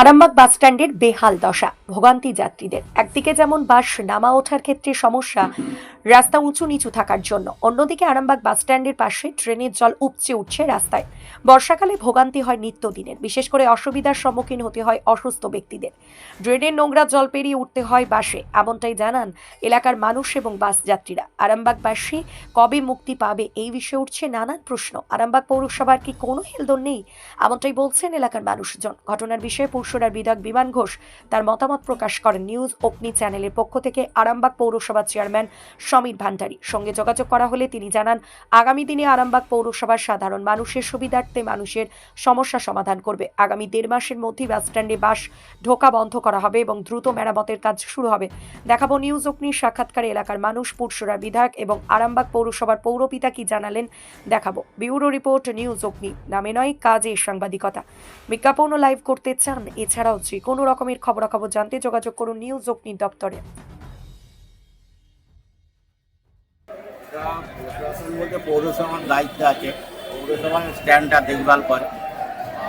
আরামবাগ বাসস্ট্যান্ডের বেহাল দশা, ভোগান্তি যাত্রীদের। একদিকে যেমন বাস নামা ওঠার ক্ষেত্রে সমস্যা, রাস্তা উঁচু নিচু থাকার জন্য। অন্যদিকে আরামবাগ বাসস্ট্যান্ডের পাশে ট্রেনের জল উপচে উঠছে রাস্তায়। বর্ষাকালে ভোগান্তি হয় নিত্যদিনের। বিশেষ করে অসুবিধার সম্মুখীন হতে হয় অসুস্থ ব্যক্তিদের। ড্রেনের নোংরা জল পেরিয়ে উঠতে হয় বাসে। এমনটাই জানান এলাকার মানুষ এবং বাস যাত্রীরা। আরামবাগবাসী কবে মুক্তি পাবে এই বিষয়ে উঠছে নানান প্রশ্ন। আরামবাগ পৌরসভার কি কোনো হেলদোল নেই? এমনটাই বলছেন এলাকার মানুষজন। ঘটনার বিষয়ে পুরসুরার বিধায়ক বিমান ঘোষ তার মতামত প্রকাশ করেন নিউজ অগ্নি চ্যানেলের পক্ষ থেকে আরামবাগ পৌরসভার চেয়ারম্যান সমীর ভান্ডারী। সঙ্গে যোগাযোগ করা হলে তিনি জানান, আগামী দিনে আরামবাগ পৌরসভার সাধারণ মানুষের সুবিধার্থে মানুষের সমস্যা সমাধান করবে। আগামী দেড় মাসের মধ্যেই বাসস্ট্যান্ডে বাস ঢোকা বন্ধ করা হবে এবং দ্রুত মেরামতের কাজ শুরু হবে। দেখাবো নিউজ অগ্নির সাক্ষাৎকারে এলাকার মানুষ পুরসুরার বিধায়ক এবং আরামবাগ পৌরসভার পৌরপিতা কি জানালেন দেখাবো। ব্যুরো রিপোর্ট নিউজ অগ্নি। নামে নয়, কাজে সাংবাদিকতা। বিজ্ঞাপন লাইভ করতে চান এছাড়াও যে কোনো রকমের খবরাখবর জানতে যোগাযোগ করুন নিউজ অগ্নি দপ্তরে। বলতে পৌরসভার দায়িত্ব আছে। পৌরসভার স্ট্যান্ডটা দেখভাল করে।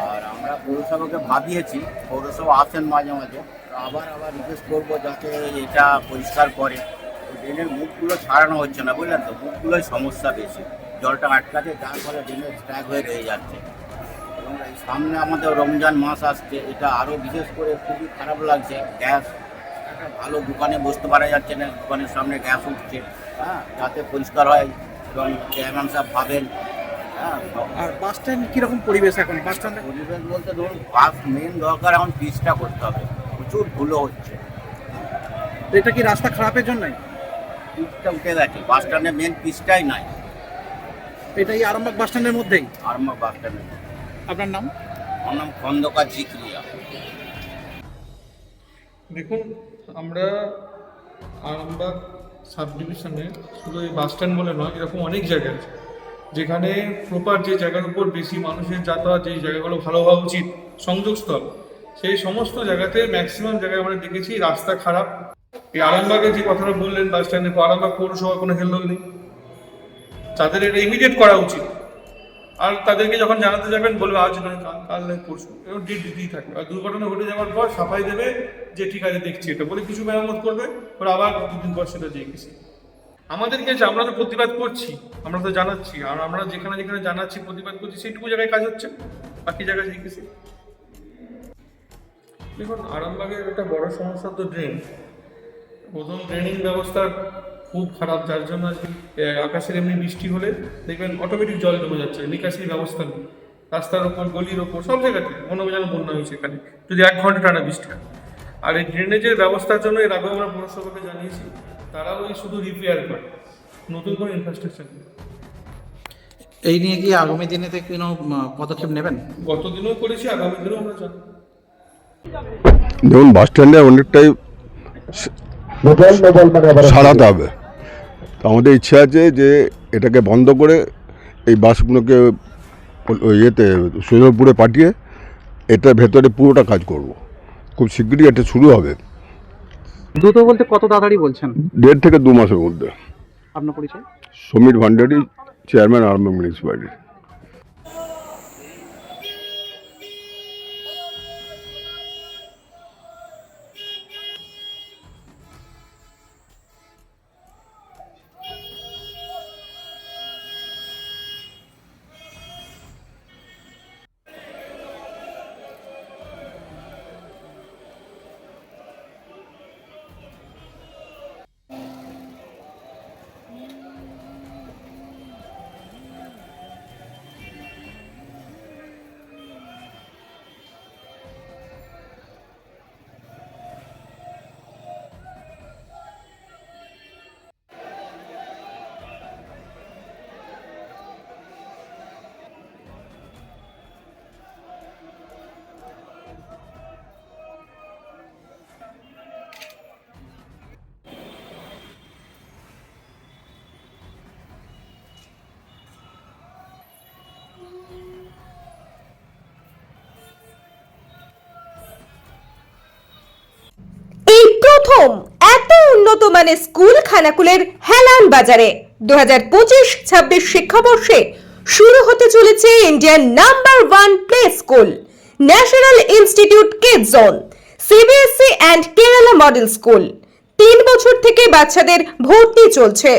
আর আমরা পৌরসভাকে ভাবিয়েছি, পৌরসভা আসেন মাঝে মাঝে। আবার আবার রিকোয়েস্ট করব যাতে এটা পরিষ্কার করে। ড্রেনের মুখগুলো ছাড়ানো হচ্ছে না, বুঝলেন তো? মুখগুলোই সমস্যা বেশি। জলটা আটকাতে যার ফলে ড্রেনের স্ট্যাক হয়ে রয়ে যাচ্ছে। সামনে আমাদের রমজান মাস আসছে এটা আরও বিশেষ করে খুবই খারাপ লাগছে। গ্যাস একটা ভালো দোকানে বসতে পারা যাচ্ছে না দোকানের সামনে গ্যাস উঠছে হ্যাঁ যাতে পরিষ্কার হয় এবং চেয়ারম্যান সাহেব ভাবেন হ্যাঁ। আর বাস স্ট্যান্ড কীরকম পরিবেশ এখন? বাস স্ট্যান্ডে পরিবেশ বলতে ধরুন বাস মেন দরকার এখন পিচটা করতে হবে। প্রচুর ধুলো হচ্ছে। এটা কি রাস্তা খারাপের জন্যই? পিচটা উঠে গেছে বাস স্ট্যান্ডে মেন পিচটাই নাই। এটাই আরামবাগ বাস স্ট্যান্ডের মধ্যেই? আর আমার বাস স্ট্যান্ডে আপনার নাম? আমার নাম খন্দকার জিক্রিয়া। দেখুন আমরা আরামবাগ সাব ডিভিশনে শুধু এই বাস স্ট্যান্ড বলে নয় এরকম অনেক জায়গা আছে। যেখানে প্রপার যে জায়গার উপর বেশি মানুষের যাতায়াত যে জায়গাগুলো ভালো হওয়া উচিত সংযোগস্থল সেই সমস্ত জায়গাতে ম্যাক্সিমাম জায়গায় আমরা দেখেছি রাস্তা খারাপ। এই আরামবাগে যে কথাটা বললেন বাস স্ট্যান্ডে আরামবাগ পৌরসভার কোনো হেলদোল নেই। তাদের এটা ইমিডিয়েট করা উচিত। আর তাদেরকে যখন জানাতে যাবেন, বলবে, আজ নয়, কাল কাল নয়, পরশু। এরকম ডেট দিতেই থাকবে। আর দুর্ঘটনা ঘটে যাওয়ার পর সাফাই দেবে যে, ঠিক আছে, দেখছি এটা। বলে কিছু মেরামত করবে, ওরা আবার দুদিন পর সেটা দিয়ে গেছে। আমাদেরকে আমরা তো প্রতিবাদ করছি, আমরা তো জানাচ্ছি, আর আমরা যেখানে যেখানে জানাচ্ছি, প্রতিবাদ করছি, সেইটুকু জায়গায় কাজ হচ্ছে, বাকি জায়গায় দিয়ে গেছি। দেখুন, আরামবাগের একটা বড় সমস্যা তো ড্রেন প্রথম ড্রেনিং ব্যবস্থা খুব খারাপ যার জন্য আজকে আকাশের এমনি বৃষ্টি হলে দেখবেন অটোমেটিক জল জমে যাচ্ছে নিকাশির ব্যবস্থা নেই। রাস্তার ওপর গলির ওপর সব জায়গাতে মনে হয় যেন বন্যা হয়েছে এখানে। যদি এক ঘণ্টা টানা বৃষ্টি হয়। আর এই ড্রেনেজের ব্যবস্থার জন্য এর আগেও আমরা পৌরসভাকে জানিয়েছি তারাও ওই শুধু রিপেয়ার করে নতুন করে ইনফ্রাস্ট্রাকচার এই নিয়ে কি আগামী দিনেতে কোনো পদক্ষেপ নেবেন? গত দিনেও করেছি আগামী দিনেও আমরা জানি। যেমন বাস স্ট্যান্ডে অনেকটাই সারাতে হবে। তো আমাদের ইচ্ছা আছে যে এটাকে বন্ধ করে এই বাসগুলোকে ইয়েতে সুন্দরপুরে পাঠিয়ে এটার ভেতরে পুরোটা কাজ করব। খুব শীঘ্রই এটা শুরু হবে। দ্রুত বলতে কত তাড়াতাড়ি বলছেন? দেড় থেকে দু মাসের মধ্যে। আপনার পরিচয়? Samir Bhandari chairman army municipality. প্রথম এত উন্নত মানের স্কুল খানাকুলের হেলান বাজারে দু হাজার পঁচিশ, ছাব্বিশ শিক্ষাবর্ষে শুরু হতে চলেছে Indian number one play school, national institute kid zone CBSE and Kerala model school. তিন বছর থেকে বাচ্চাদের ভর্তি চলছে।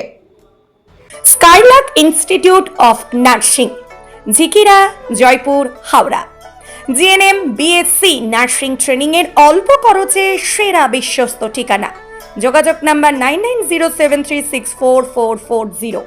Skylark institute of nursing, Jhikira, Jaipur, Howrah. GNM, BSc, nursing ট্রেনিংয়ের অল্প খরচে সেরা বিশ্বস্ত ঠিকানা। যোগাযোগ number nine nine zero seven three six four four four zero.